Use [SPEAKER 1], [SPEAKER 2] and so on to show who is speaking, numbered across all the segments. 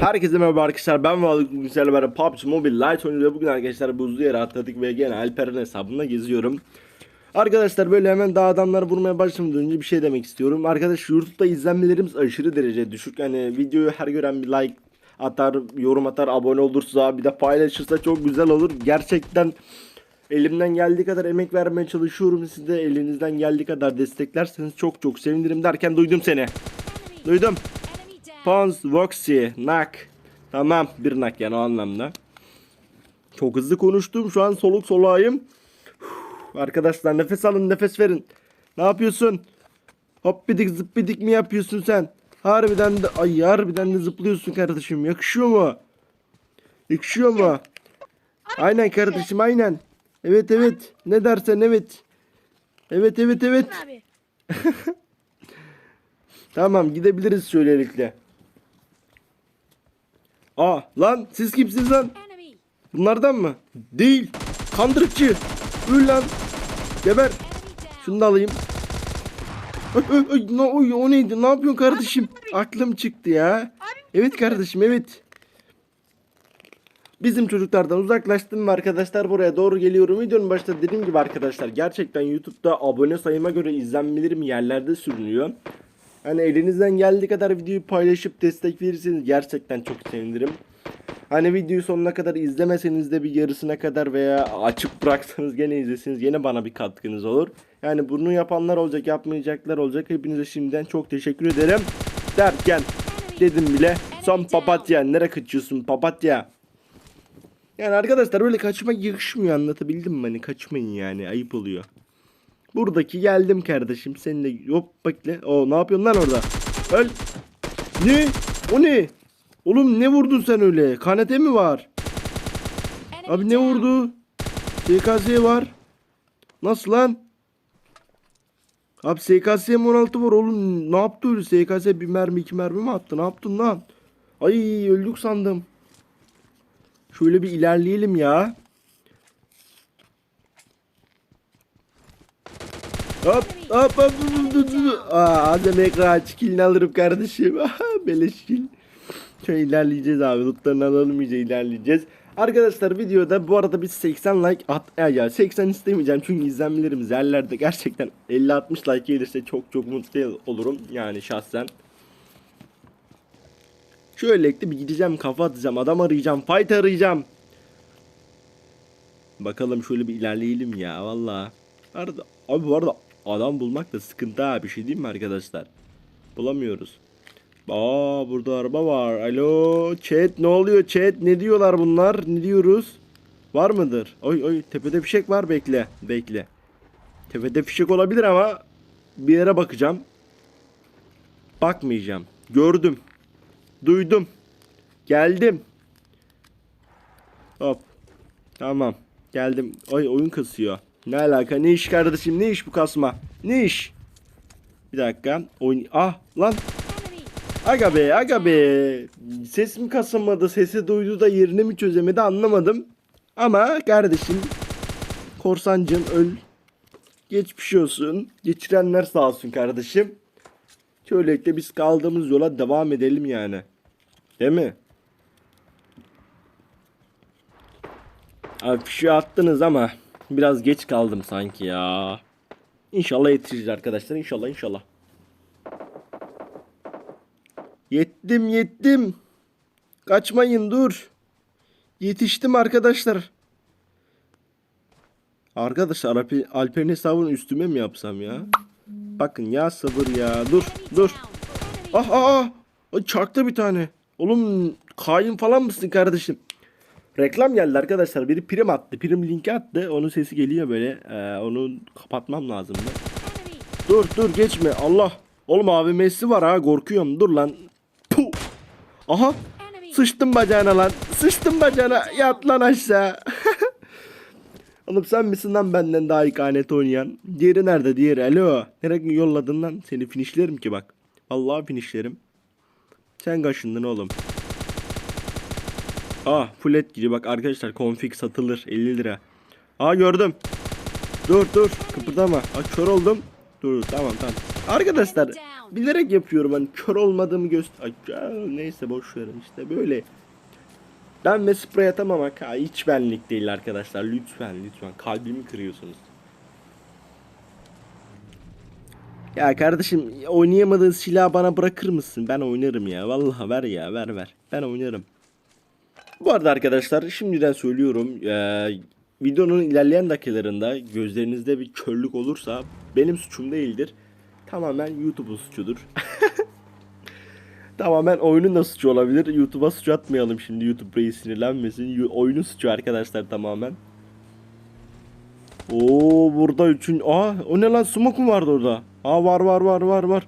[SPEAKER 1] Herkese merhaba arkadaşlar ben bugün sizlerle beraber PUBG Mobile Lite oynuyor bugün arkadaşlar buzlu yere atladık ve gene Alper'in hesabında geziyorum Arkadaşlar böyle hemen daha adamları vurmaya başlamadan önce bir şey demek istiyorum Arkadaş YouTube'da izlenmelerimiz aşırı derece düşük yani videoyu her gören bir like atar yorum atar abone olursa bir de paylaşırsa çok güzel olur gerçekten Elimden geldiği kadar emek vermeye çalışıyorum siz de elinizden geldiği kadar desteklerseniz çok çok sevinirim derken duydum seni Duydum. Pons, Voxy, Nak. Tamam bir nak yani o anlamda. Çok hızlı konuştum şu an soluk soluğayım. Arkadaşlar nefes alın nefes verin. Ne yapıyorsun? Hop bidik zıp bidik mi yapıyorsun sen? Harbiden de ay harbiden de zıplıyorsun kardeşim. Yakışıyor mu? Yakışıyor mu? Aynen kardeşim aynen. Evet evet. Ne dersen evet. Evet evet evet. Tamam gidebiliriz söylelikle. Aa lan siz kimsiniz lan? Bunlardan mı? Değil. Kandırıkçı. Öl lan. Geber. Şunu da alayım. Ay, ay, ay, ne, oy, o neydi? Ne yapıyorsun kardeşim? Aklım çıktı ya. Evet kardeşim evet. Bizim çocuklardan uzaklaştım mı arkadaşlar buraya doğru geliyorum. Videonun başta dediğim gibi arkadaşlar gerçekten YouTube'da abone sayıma göre izlenmelerim yerlerde sürünüyor. Hani elinizden geldiği kadar videoyu paylaşıp destek verirseniz gerçekten çok sevinirim. Hani videoyu sonuna kadar izlemeseniz de bir yarısına kadar veya açıp bıraksanız gene izleseniz gene bana bir katkınız olur. Yani bunu yapanlar olacak yapmayacaklar olacak. Hepinize şimdiden çok teşekkür ederim. Derken dedim bile son papatya nereye kaçıyorsun papatya. Yani arkadaşlar böyle kaçmak yakışmıyor anlatabildim mi? Hani kaçmayın yani ayıp oluyor. Buradaki geldim kardeşim seninle hop bekle. O ne yapıyorsun lan orada? Öl. Ne? O ne? Oğlum ne vurdun sen öyle? Kanete mi var? Abi ne vurdu? SKS var. Nasıl lan? Abi SKS M16 var oğlum. Ne yaptı öyle? SKS bir mermi iki mermi mi attı? Ne yaptın lan? Ay öldük sandım. Şöyle bir ilerleyelim ya. Hop hop hop. Aa, Adem ekran killini alırım kardeşim. Beleş kill. Şöyle ilerleyeceğiz abi. Lootlarını alalım iyice ilerleyeceğiz. Arkadaşlar videoda bu arada biz 80 like at ya, ya 80 istemeyeceğim çünkü izlenmelerimiz yerlerde gerçekten 50-60 like gelirse çok çok mutlu olurum yani şahsen. Şöyle ekle bir gideceğim kafa atacağım adam arayacağım fight arayacağım. Bakalım şöyle bir ilerleyelim ya valla. Abi bu arada adam bulmak da sıkıntı ha bir şey değil mi arkadaşlar? Bulamıyoruz. Aa burada araba var. Alo chat ne oluyor chat ne diyorlar bunlar ne diyoruz? Var mıdır? Oy oy tepede fişek var bekle bekle. Tepede fişek olabilir ama bir yere bakacağım. Bakmayacağım. Gördüm. Duydum. Geldim. Hop. Tamam. Geldim. Ay oyun kasıyor. Ne alaka? Ne iş kardeşim? Ne iş bu kasma? Ne iş? Bir dakika. Oyun... Ah lan. Aga be aga be. Ses mi kasamadı? Sesi duydu da yerini mi çözemedi anlamadım. Ama kardeşim. Korsancım öl. Geçmiş olsun. Geçirenler sağ olsun kardeşim. Şöylelikle biz kaldığımız yola devam edelim yani. Değil mi? Abi fişi attınız ama biraz geç kaldım sanki ya. İnşallah yetişiriz arkadaşlar. İnşallah inşallah. Yettim yettim. Kaçmayın dur. Yetiştim arkadaşlar. Arkadaşlar Alper- Alper'in hesabını üstüme mi yapsam ya? Bakın ya sabır ya. Dur dur. Ah ah ah. Çarptı bir tane. Oğlum kain falan mısın kardeşim? Reklam geldi arkadaşlar. Biri prim attı. Prim linki attı. Onun sesi geliyor böyle. Ee, onu kapatmam lazım. Dur dur geçme. Allah. Oğlum abi Messi var ha. Korkuyorum. Dur lan. Aha. Sıçtım bacağına lan. Sıçtım bacağına. Yat lan aşağı. Oğlum sen misin lan benden daha iyi kanet oynayan? Diğeri nerede diğeri? Alo. Nereye yolladın lan? Seni finishlerim ki bak. Vallahi finishlerim. Sen kaşındın oğlum. Aa full et gidiyor bak arkadaşlar config satılır 50 lira. Aa gördüm. Dur dur kıpırdama. Aa kör oldum. Dur tamam tamam. Arkadaşlar bilerek yapıyorum hani kör olmadığımı göster. Neyse boş verin işte böyle. Ben ve sprey atamamak ha, hiç benlik değil arkadaşlar. Lütfen lütfen kalbimi kırıyorsunuz. Ya kardeşim oynayamadığın silahı bana bırakır mısın? Ben oynarım ya. Vallahi ver ya ver ver. Ben oynarım. Bu arada arkadaşlar şimdiden söylüyorum. eee, videonun ilerleyen dakikalarında gözlerinizde bir körlük olursa benim suçum değildir. Tamamen YouTube'un suçudur. Tamamen oyunun da suçu olabilir. YouTube'a suç atmayalım şimdi. YouTube reis sinirlenmesin. Yu- Oyunun suçu arkadaşlar tamamen. Oo burada üçün... Aa o ne lan smoke mu vardı orada? Aa var var var var var.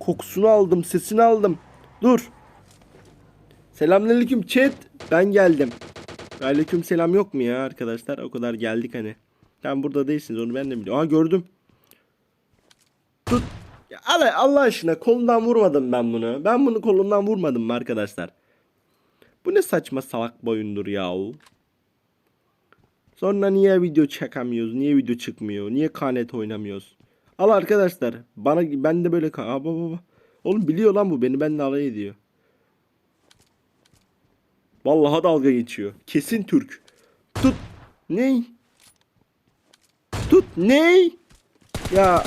[SPEAKER 1] Kokusunu aldım, sesini aldım. Dur. Selamünaleyküm chat. Ben geldim. Aleyküm selam yok mu ya arkadaşlar? O kadar geldik hani. Sen burada değilsiniz onu ben de biliyorum. Aa gördüm. Tut. Ya abi Allah aşkına kolundan vurmadım ben bunu. Ben bunu kolundan vurmadım mı arkadaşlar? Bu ne saçma salak boyundur yahu. Sonra niye video çekemiyoruz? Niye video çıkmıyor? Niye kanet oynamıyoruz? Al arkadaşlar. Bana ben de böyle Aa, baba baba. Oğlum biliyor lan bu beni benimle alay ediyor. Vallahi dalga geçiyor. Kesin Türk. Tut. Ney? Tut ney? Ya.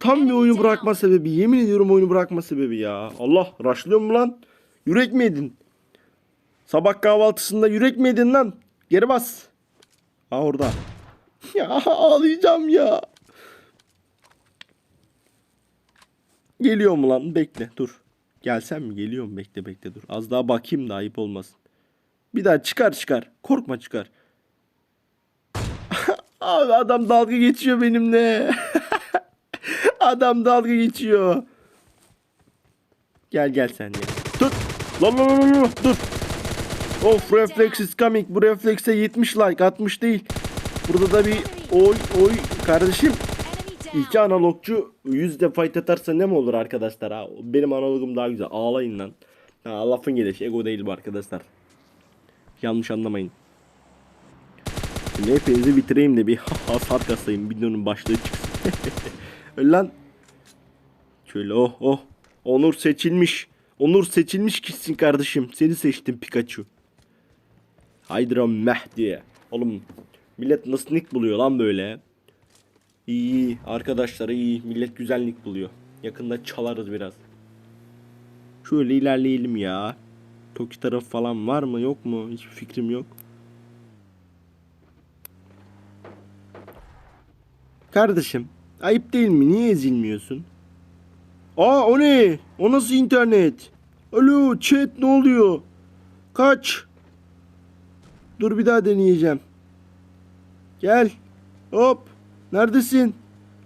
[SPEAKER 1] Tam bir oyunu bırakma sebebi. Yemin ediyorum oyunu bırakma sebebi ya. Allah raşlıyor mu lan? Yürek mi yedin? Sabah kahvaltısında yürek mi yedin lan? Geri bas. Aa orada. Ya ağlayacağım ya. Geliyor mu lan? Bekle dur. Gelsem mi? Geliyor mu? Bekle bekle dur. Az daha bakayım da ayıp olmasın. Bir daha çıkar çıkar. Korkma çıkar. Abi adam dalga geçiyor benimle. adam dalga geçiyor. Gel gel sen ya. Tut. Lan lan lan lan, dur. Of reflex is coming. Bu reflekse 70 like 60 değil. Burada da bir oy oy kardeşim. İki analogcu yüzde fight atarsa ne mi olur arkadaşlar ha? Benim analogum daha güzel. Ağlayın lan. Ha, lafın gelişi. Ego değil bu arkadaşlar. Yanlış anlamayın. Şimdi hepinizi bitireyim de bir hasar kasayım. Videonun başlığı çıksın. Öyle lan. Şöyle oh oh. Onur seçilmiş. Onur seçilmiş kişisin kardeşim. Seni seçtim Pikachu. Hydra Mehdi. Oğlum millet nasıl nick buluyor lan böyle? İyi iyi arkadaşlar iyi millet güzellik buluyor. Yakında çalarız biraz. Şöyle ilerleyelim ya. Toki tarafı falan var mı yok mu? Hiçbir fikrim yok. Kardeşim ayıp değil mi? Niye ezilmiyorsun? Aa o ne? O nasıl internet? Alo chat ne oluyor? Kaç? Dur bir daha deneyeceğim. Gel. Hop. Neredesin?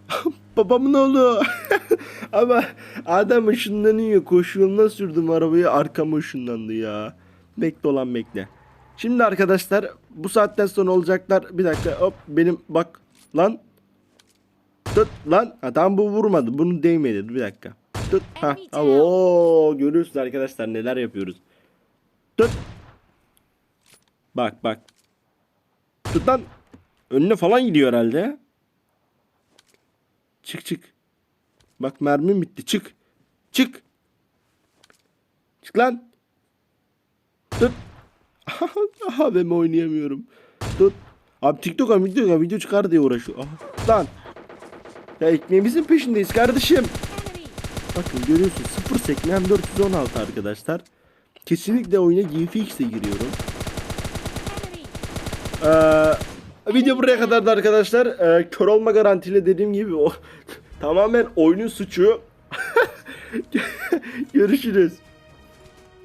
[SPEAKER 1] Babamın oğlu. Ama adam ışınlanıyor. Koşu yoluna sürdüm arabayı. Arkama ışınlandı ya. Bekle olan bekle. Şimdi arkadaşlar bu saatten sonra olacaklar. Bir dakika hop benim bak lan. Tut lan. Tamam bu vurmadı. Bunu değmedi. Bir dakika. Tut. Ha. Oo, görüyorsunuz arkadaşlar neler yapıyoruz. Tut. Bak bak. Tut lan. Önüne falan gidiyor herhalde. Çık çık. Bak mermim bitti. Çık. Çık. Çık lan. Tut. Aha ben oynayamıyorum. Tut. Abi TikTok'a video, video çıkar diye uğraşıyor. Aha. Lan. Ya ekmeğimizin peşindeyiz kardeşim. Bakın görüyorsun 0 sekme hem 416 arkadaşlar. Kesinlikle oyuna GFX'e giriyorum. Ee, video buraya kadardı arkadaşlar. Ee, kör olma garantili dediğim gibi o tamamen oyunun suçu. Görüşürüz.